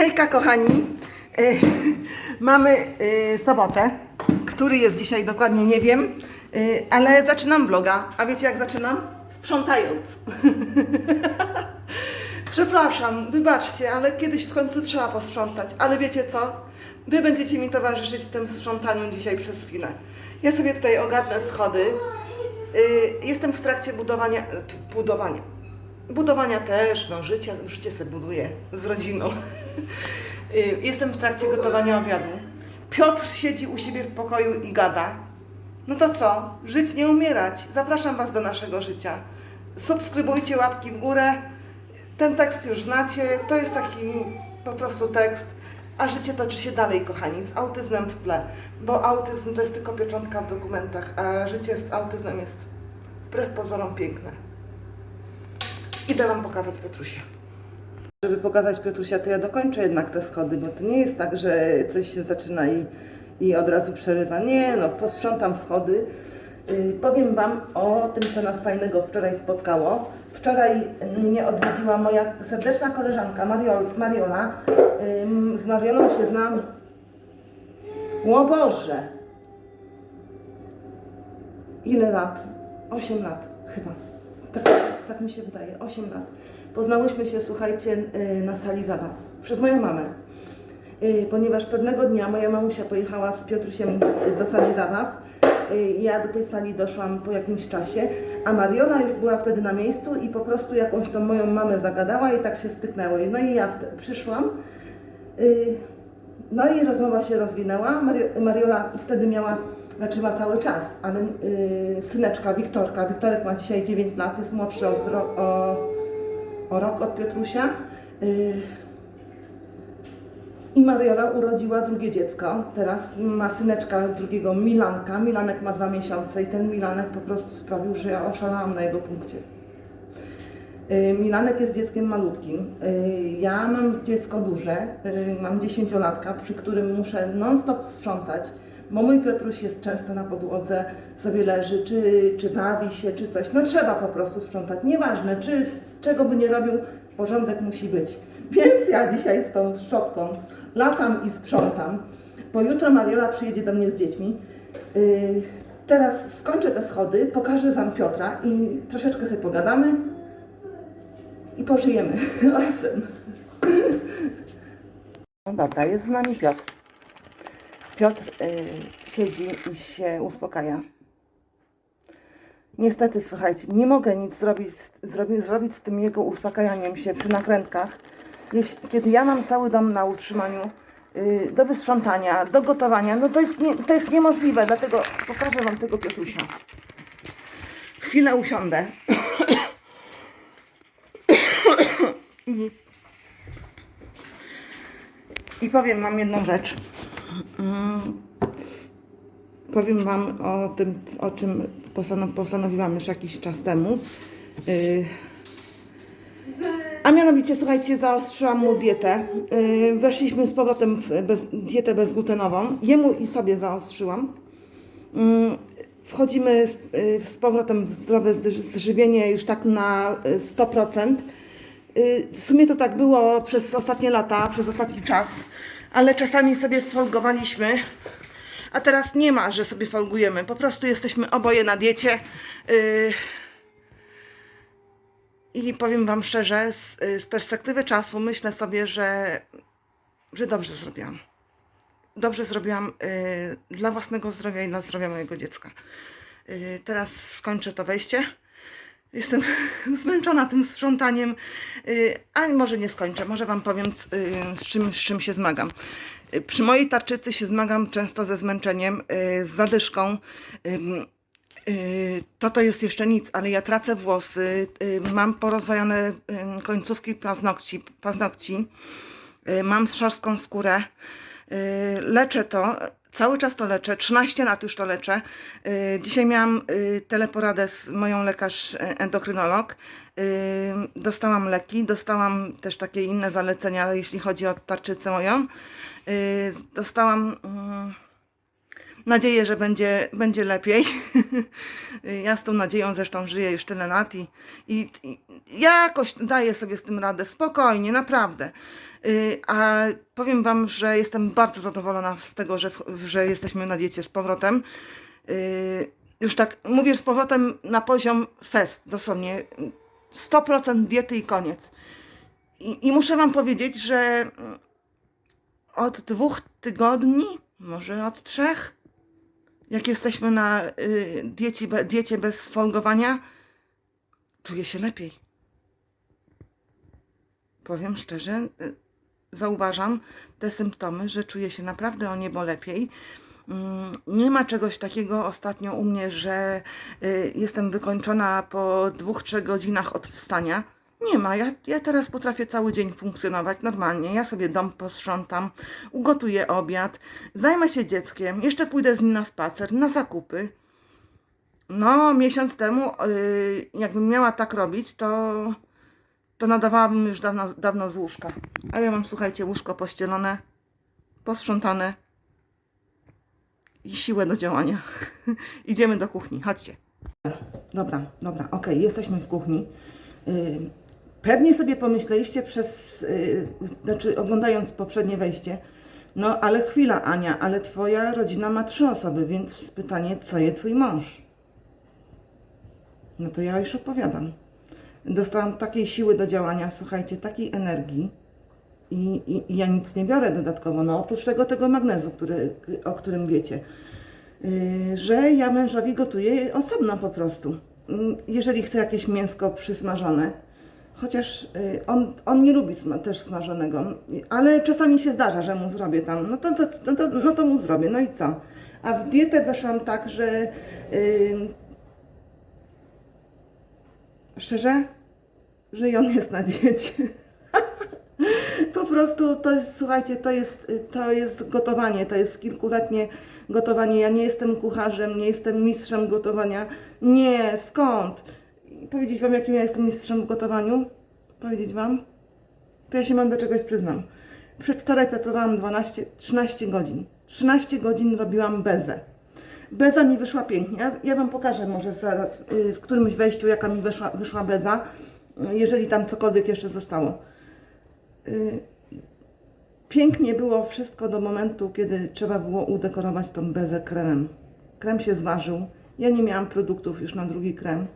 Hejka kochani, E, mamy e, sobotę, który jest dzisiaj dokładnie nie wiem, e, ale zaczynam vloga, a wiecie jak zaczynam? Sprzątając. Przepraszam, wybaczcie, ale kiedyś w końcu trzeba posprzątać, ale wiecie co? Wy będziecie mi towarzyszyć w tym sprzątaniu dzisiaj przez chwilę. Ja sobie tutaj ogarnę schody. Jestem w trakcie budowania, budowania, Budowania też, no życie, życie sobie buduję z rodziną. Y, Jestem w trakcie gotowania obiadu. Piotr siedzi u siebie w pokoju i gada. No to co? Żyć nie umierać. Zapraszam Was do naszego życia. Subskrybujcie łapki w górę. Ten tekst już znacie. To jest taki po prostu tekst. A życie toczy się dalej, kochani, z autyzmem w tle. Bo autyzm to jest tylko pieczątka w dokumentach, a życie z autyzmem jest wbrew pozorom piękne. Idę Wam pokazać Piotrusia. Żeby pokazać Piotrusia, to ja dokończę jednak te schody, bo to nie jest tak, że coś się zaczyna i, i od razu przerywa. Nie, no, posprzątam schody. Yy, powiem Wam o tym, co nas fajnego wczoraj spotkało. Wczoraj mnie odwiedziła moja serdeczna koleżanka Mariol, Mariola. Ym, z Mariolą się znam. O Boże! Ile lat? 8 lat chyba. Tak, mi się wydaje, 8 lat. Poznałyśmy się, słuchajcie, y, na sali zabaw przez moją mamę. Y, Ponieważ pewnego dnia moja mamusia pojechała z Piotrusiem y, do sali zabaw. Ja do tej sali doszłam po jakimś czasie, a Mariola już była wtedy na miejscu i po prostu jakąś tą moją mamę zagadała i tak się styknęły. No i ja przyszłam. No i rozmowa się rozwinęła. Mari- Mariola wtedy miała, znaczy ma cały czas, ale y, syneczka Wiktorka, Wiktorek ma dzisiaj 9 lat, jest młodszy od, o, o rok od Piotrusia. Y, I Mariola urodziła drugie dziecko. Teraz ma syneczka drugiego Milanka. Milanek ma dwa miesiące i ten Milanek po prostu sprawił, że ja oszalałam na jego punkcie. Y, Milanek jest dzieckiem malutkim. Y, Ja mam dziecko duże, y, mam dziesięciolatka, przy którym muszę non-stop sprzątać, bo mój Piotruś jest często na podłodze, sobie leży, czy, czy bawi się, czy coś. No trzeba po prostu sprzątać. Nieważne, czy czego by nie robił, porządek musi być. Więc ja dzisiaj z tą szczotką latam i sprzątam. Bo jutro Mariola przyjedzie do mnie z dziećmi. Y, Teraz skończę te schody, pokażę Wam Piotra i troszeczkę sobie pogadamy i pożyjemy razem. No dobra, jest z nami Piotr. Piotr y, siedzi i się uspokaja. Niestety, słuchajcie, nie mogę nic zrobić, zrobi, zrobić z tym jego uspokajaniem się przy nakrętkach. Jeśli, kiedy ja mam cały dom na utrzymaniu, y, do wysprzątania, do gotowania, no to jest, nie, to jest niemożliwe, dlatego pokażę Wam tego Piotrusia. Chwilę usiądę. I, I powiem Wam jedną rzecz. Mm, Powiem Wam o tym, o czym postanow- postanowiłam już jakiś czas temu. Yy, a mianowicie, słuchajcie, zaostrzyłam mu dietę. Yy, weszliśmy z powrotem w bez, dietę bezglutenową. Jemu i sobie zaostrzyłam. Mm, Wchodzimy z, y, z powrotem w zdrowe żywienie już tak na y, 100%. Y, W sumie to tak było przez ostatnie lata, przez ostatni czas, ale czasami sobie folgowaliśmy, a teraz nie ma, że sobie folgujemy. Po prostu jesteśmy oboje na diecie. y, I powiem Wam szczerze, z, z perspektywy czasu myślę sobie, że, że dobrze zrobiłam dobrze zrobiłam y, dla własnego zdrowia i dla zdrowia mojego dziecka. Y, teraz skończę to wejście. Jestem zmęczona tym sprzątaniem, y, a może nie skończę, może Wam powiem, y, z czym, z czym się zmagam. Y, Przy mojej tarczycy się zmagam często ze zmęczeniem, z zadyszką. To to jest jeszcze nic, ale ja tracę włosy, mam porozwajane końcówki paznokci, paznokci mam szorstką skórę, leczę to, cały czas to leczę, 13 lat już to leczę. Y, Dzisiaj miałam y, teleporadę z moją lekarz y, endokrynolog. Y, Dostałam leki, dostałam też takie inne zalecenia, jeśli chodzi o tarczycę moją. Dostałam... nadzieję, że będzie, będzie lepiej. ja z tą nadzieją zresztą żyję już tyle lat i, i, i jakoś daję sobie z tym radę, spokojnie, naprawdę. Y, A powiem Wam, że jestem bardzo zadowolona z tego, że, że jesteśmy na diecie z powrotem. Y, Już tak mówię z powrotem na poziom fest, dosłownie 100% diety i koniec. I, I muszę Wam powiedzieć, że od dwóch tygodni, może od trzech, jak jesteśmy na y, diecie, be- diecie bez folgowania, czuję się lepiej. Powiem szczerze, y, zauważam te symptomy, że czuję się naprawdę o niebo lepiej. Mm, Nie ma czegoś takiego ostatnio u mnie, że y, jestem wykończona po dwóch, trzech godzinach od wstania. Nie ma. Ja, ja teraz potrafię cały dzień funkcjonować normalnie. Ja sobie dom posprzątam, ugotuję obiad, zajmę się dzieckiem, jeszcze pójdę z nim na spacer, na zakupy. No, miesiąc temu, y, jakbym miała tak robić, to, to nadawałabym już dawno, dawno z łóżka. A ja mam, słuchajcie, łóżko pościelone, posprzątane i siłę do działania. Idziemy do kuchni, chodźcie. Dobra, dobra, okej, jesteśmy w kuchni. Yy, Pewnie sobie pomyśleliście przez, yy, znaczy oglądając poprzednie wejście, no ale chwila Ania, ale twoja rodzina ma trzy osoby, więc pytanie, co je twój mąż? No to ja już odpowiadam. Dostałam takiej siły do działania, słuchajcie, takiej energii i, i, i ja nic nie biorę dodatkowo, no oprócz tego, tego magnezu, który, o którym wiecie, yy, że ja mężowi gotuję osobno po prostu. Mm, Jeżeli chce jakieś mięsko przysmażone, chociaż yy, on, on nie lubi sma- też smażonego, ale czasami się zdarza, że mu zrobię tam, no to, to, no to, no to mu zrobię, no i co? A w dietę weszłam tak, że yy, szczerze, że on jest na diecie. Po prostu to jest, słuchajcie, to jest, to jest gotowanie, to jest kilkuletnie gotowanie. Ja nie jestem kucharzem, nie jestem mistrzem gotowania. Nie, skąd? Powiedzieć Wam, jakim ja jestem mistrzem w gotowaniu? Powiedzieć Wam? To ja się mam do czegoś przyznam. Przedwczoraj pracowałam 12, 13 godzin. 13 godzin robiłam bezę. Beza mi wyszła pięknie. Ja, Wam pokażę może zaraz y, w którymś wejściu, jaka mi wyszła, wyszła beza, jeżeli tam cokolwiek jeszcze zostało. Y, Pięknie było wszystko do momentu, kiedy trzeba było udekorować tą bezę kremem. Krem się zważył. Ja nie miałam produktów już na drugi krem.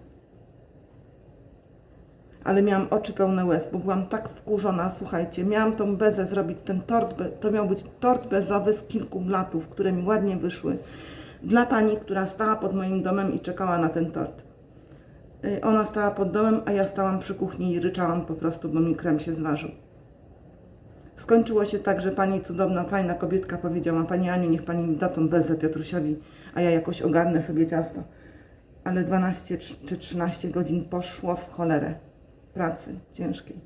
Ale miałam oczy pełne łez, bo byłam tak wkurzona, słuchajcie. Miałam tą bezę zrobić, ten tort, to miał być tort bezowy z kilku blatów, które mi ładnie wyszły. Dla pani, która stała pod moim domem i czekała na ten tort. Y, Ona stała pod domem, a ja stałam przy kuchni i ryczałam po prostu, bo mi krem się zważył. Skończyło się tak, że pani cudowna, fajna kobietka powiedziała, pani Aniu, niech pani da tą bezę Piotrusiowi, a ja jakoś ogarnę sobie ciasto. Ale 12 trz- czy 13 godzin poszło w cholerę pracy ciężkiej.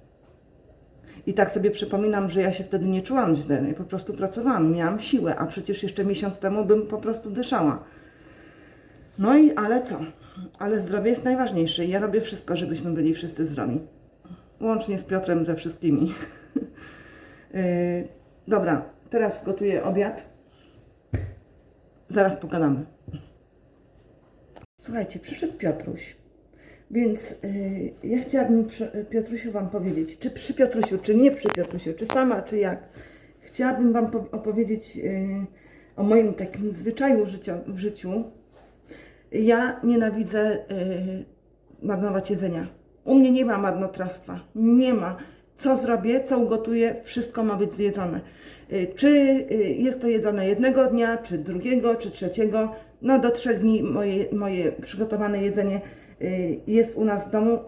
I tak sobie przypominam, że ja się wtedy nie czułam źle, ja po prostu pracowałam, miałam siłę, a przecież jeszcze miesiąc temu bym po prostu dyszała. No i ale co? Ale zdrowie jest najważniejsze i ja robię wszystko, żebyśmy byli wszyscy zdrowi. Łącznie z Piotrem ze wszystkimi. Yy, dobra, teraz gotuję obiad. Zaraz pogadamy. Słuchajcie, przyszedł Piotruś, więc yy, ja chciałabym przy, Piotrusiu Wam powiedzieć, czy przy Piotrusiu, czy nie przy Piotrusiu, czy sama, czy jak. Chciałabym Wam po, opowiedzieć yy, o moim takim zwyczaju życia, w życiu. Ja nienawidzę yy, marnować jedzenia. U mnie nie ma marnotrawstwa. Nie ma. Co zrobię, co ugotuję, wszystko ma być zjedzone. Y, Czy y, jest to jedzone jednego dnia, czy drugiego, czy trzeciego, no do trzech dni moje, moje przygotowane jedzenie jest u nas w domu,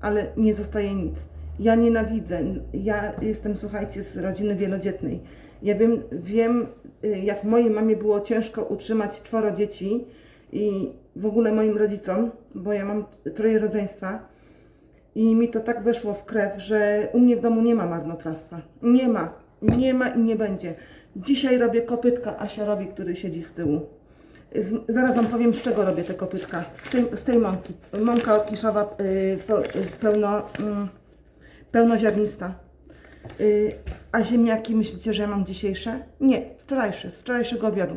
ale nie zostaje nic. Ja nienawidzę. Ja jestem, słuchajcie, z rodziny wielodzietnej. Ja wiem, wiem y, jak mojej mamie było ciężko utrzymać czworo dzieci i w ogóle moim rodzicom, bo ja mam troje rodzeństwa. I mi to tak weszło w krew, że u mnie w domu nie ma marnotrawstwa. Nie ma. Nie ma i nie będzie. Dzisiaj robię kopytka Asiarowi, który siedzi z tyłu. Z, zaraz Wam powiem, z czego robię te kopytka. Z tej, z tej mąki. Mąka okiszowa yy, pe, pełno, mm, pełnoziarnista. Yy, a ziemniaki myślicie, że ja mam dzisiejsze? Nie, wczorajsze, z wczorajszego obiadu.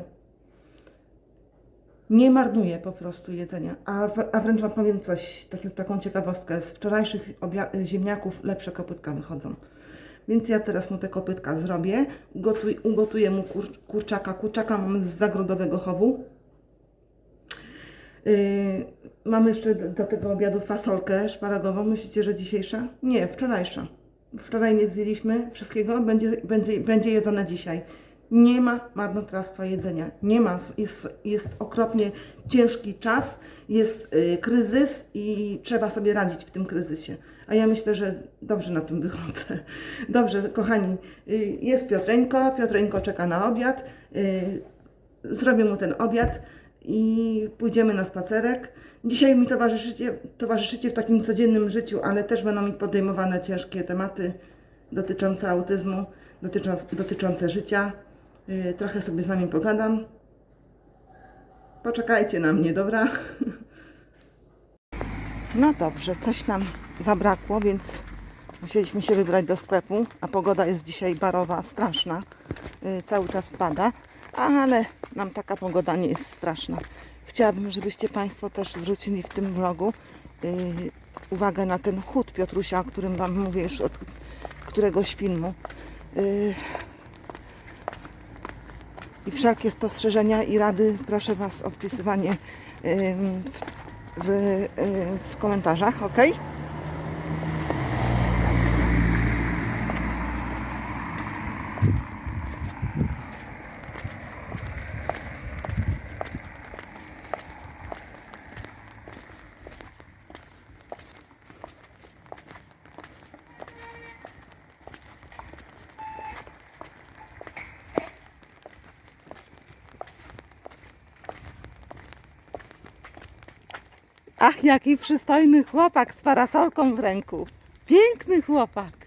nie marnuję po prostu jedzenia. A, w, a wręcz Wam powiem coś, taki, taką ciekawostkę. Z wczorajszych obia- ziemniaków lepsze kopytka wychodzą. Więc ja teraz mu te kopytka zrobię. Ugotuj, ugotuję mu kur, kurczaka. Kurczaka mam z zagrodowego chowu. Yy, mamy jeszcze do, do tego obiadu fasolkę szparagową. Myślicie, że dzisiejsza? Nie, wczorajsza. Wczoraj nie zjedliśmy wszystkiego, będzie, będzie, będzie jedzone dzisiaj. Nie ma marnotrawstwa jedzenia. Nie ma. Jest, jest okropnie ciężki czas, jest y, kryzys i trzeba sobie radzić w tym kryzysie. A ja myślę, że dobrze na tym wychodzę. Dobrze, kochani, y, jest Piotreńko. Piotreńko czeka na obiad. Y, zrobię mu ten obiad i pójdziemy na spacerek. Dzisiaj mi towarzyszycie, towarzyszycie w takim codziennym życiu, ale też będą mi podejmowane ciężkie tematy dotyczące autyzmu, dotyczące, dotyczące życia. Yy, trochę sobie z Wami pogadam. Poczekajcie na mnie, dobra? No dobrze, coś nam zabrakło, więc musieliśmy się wybrać do sklepu, a pogoda jest dzisiaj barowa, straszna. Yy, cały czas pada, ale nam taka pogoda nie jest straszna. Chciałabym, żebyście Państwo też zwrócili w tym vlogu yy, uwagę na ten chód Piotrusia, o którym Wam mówię już od któregoś filmu. Yy, I wszelkie spostrzeżenia i rady proszę Was o wpisywanie ym, w, w, y, w komentarzach, ok? Ach, jaki przystojny chłopak z parasolką w ręku. Piękny chłopak.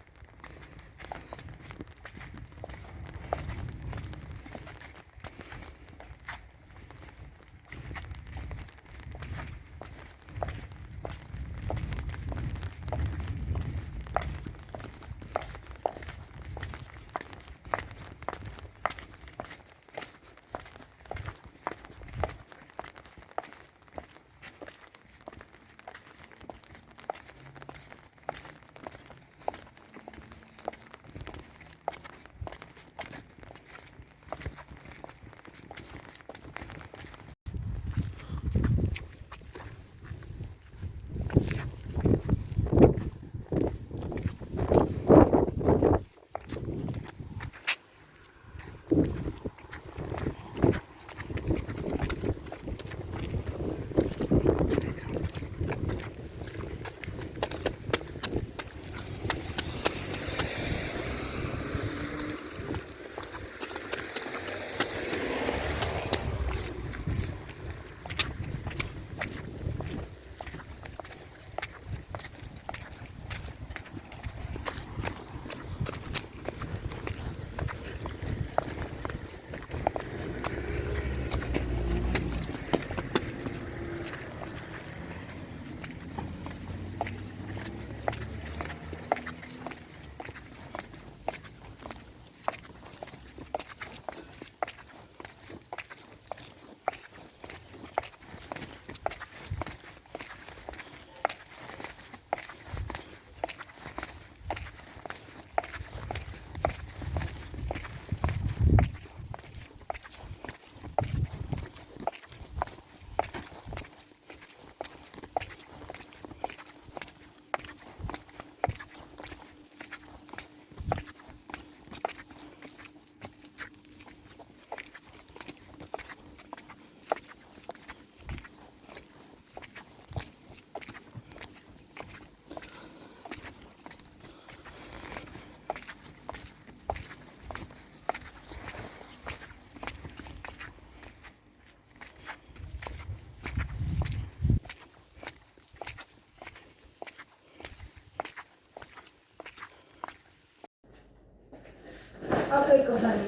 Okej, kochani.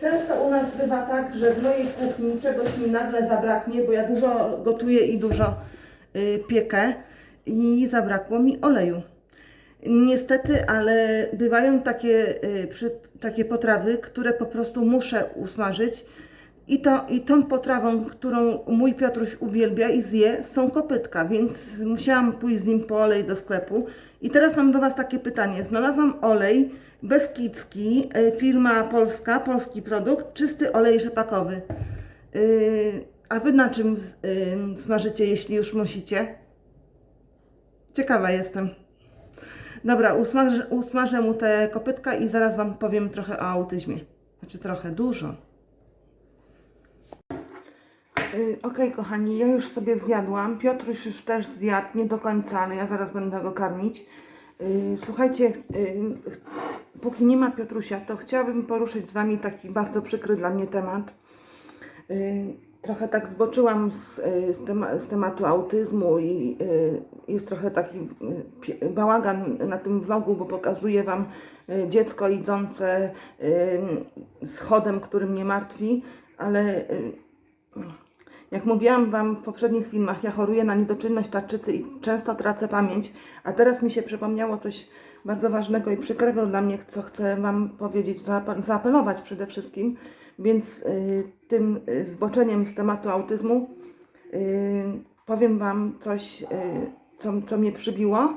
Często u nas bywa tak, że w mojej kuchni czegoś mi nagle zabraknie, bo ja dużo gotuję i dużo y, piekę i zabrakło mi oleju. Niestety, ale bywają takie, y, przy, takie potrawy, które po prostu muszę usmażyć I, to, I tą potrawą, którą mój Piotruś uwielbia i zje, są kopytka, więc musiałam pójść z nim po olej do sklepu. I teraz mam do Was takie pytanie. Znalazłam olej Beskidzki, e, firma polska, polski produkt, czysty olej rzepakowy. Yy, a Wy na czym yy, smażycie, jeśli już musicie? Ciekawa jestem. Dobra, usmażę, usmażę mu te kopytka i zaraz Wam powiem trochę o autyzmie. Znaczy trochę, dużo. Okej, kochani, ja już sobie zjadłam. Piotruś już też zjadł, nie do końca, ale ja zaraz będę go karmić. Słuchajcie, póki nie ma Piotrusia, to chciałabym poruszyć z Wami taki bardzo przykry dla mnie temat. Yy, Trochę tak zboczyłam z, yy, z, z tematu autyzmu i yy, jest trochę taki bałagan na tym vlogu, bo pokazuję Wam dziecko idące schodem, który mnie martwi, ale jak mówiłam Wam w poprzednich filmach, ja choruję na niedoczynność tarczycy i często tracę pamięć, a teraz mi się przypomniało coś bardzo ważnego i przykrego dla mnie, co chcę Wam powiedzieć, zaape- zaapelować przede wszystkim. Więc y, tym y, zboczeniem z tematu autyzmu y, powiem Wam coś, co, co mnie przybiło.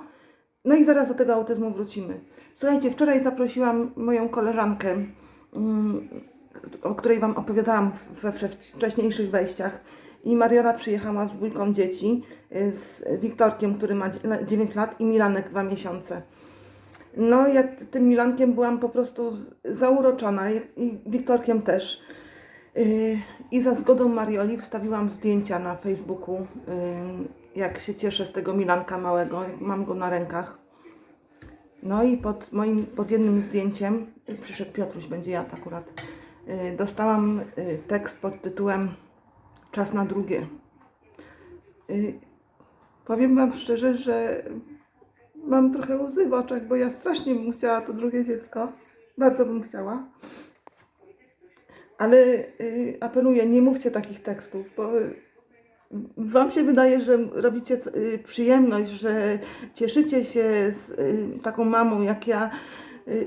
No i zaraz do tego autyzmu wrócimy. Słuchajcie, wczoraj zaprosiłam moją koleżankę, mm, o której Wam opowiadałam we wcze- wcześniejszych wejściach. I Mariola przyjechała z dwójką dzieci, z Wiktorkiem, który ma dzie- 9 lat i Milanek 2 miesiące. No, ja tym Milankiem byłam po prostu zauroczona i- Wiktorkiem też. Yy, I za zgodą Marioli wstawiłam zdjęcia na Facebooku, yy, jak się cieszę z tego Milanka małego, mam go na rękach. No i pod moim, pod jednym zdjęciem, przyszedł Piotruś, będzie jadł akurat, yy, dostałam tekst pod tytułem Czas na drugie. Powiem Wam szczerze, że mam trochę łzy w oczach, bo ja strasznie bym chciała to drugie dziecko. Bardzo bym chciała. Ale y, apeluję, nie mówcie takich tekstów, bo y, Wam się wydaje, że robicie y, przyjemność, że cieszycie się z y, taką mamą jak ja,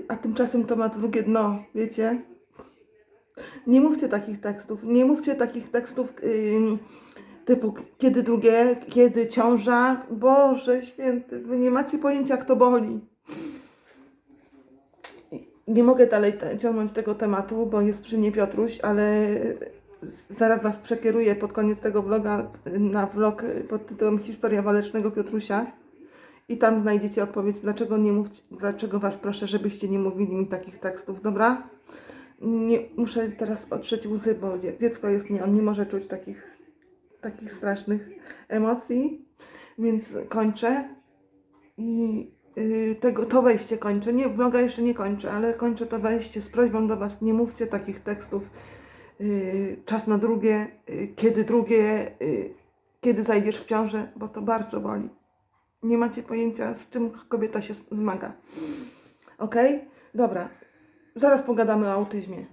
a tymczasem to ma drugie dno, wiecie? Nie mówcie takich tekstów, nie mówcie takich tekstów typu kiedy drugie, kiedy ciąża. Boże święty, wy nie macie pojęcia jak to boli. Nie mogę dalej ciągnąć tego tematu, bo jest przy mnie Piotruś, ale zaraz Was przekieruję pod koniec tego vloga na vlog pod tytułem Historia walecznego Piotrusia. I tam znajdziecie odpowiedź, dlaczego nie mówcie, dlaczego Was proszę, żebyście nie mówili mi takich tekstów, dobra? Nie, muszę teraz otrzeć łzy, bo dzie- dziecko jest nie, on nie może czuć takich, takich strasznych emocji, więc kończę. I y, tego, to wejście kończę. Nie, vloga jeszcze nie kończę, ale kończę to wejście z prośbą do Was, nie mówcie takich tekstów. Y, czas na drugie, y, kiedy drugie, y, kiedy zajdziesz w ciążę, bo to bardzo boli. Nie macie pojęcia, z czym kobieta się zmaga. Okej? Dobra. Zaraz pogadamy o autyzmie.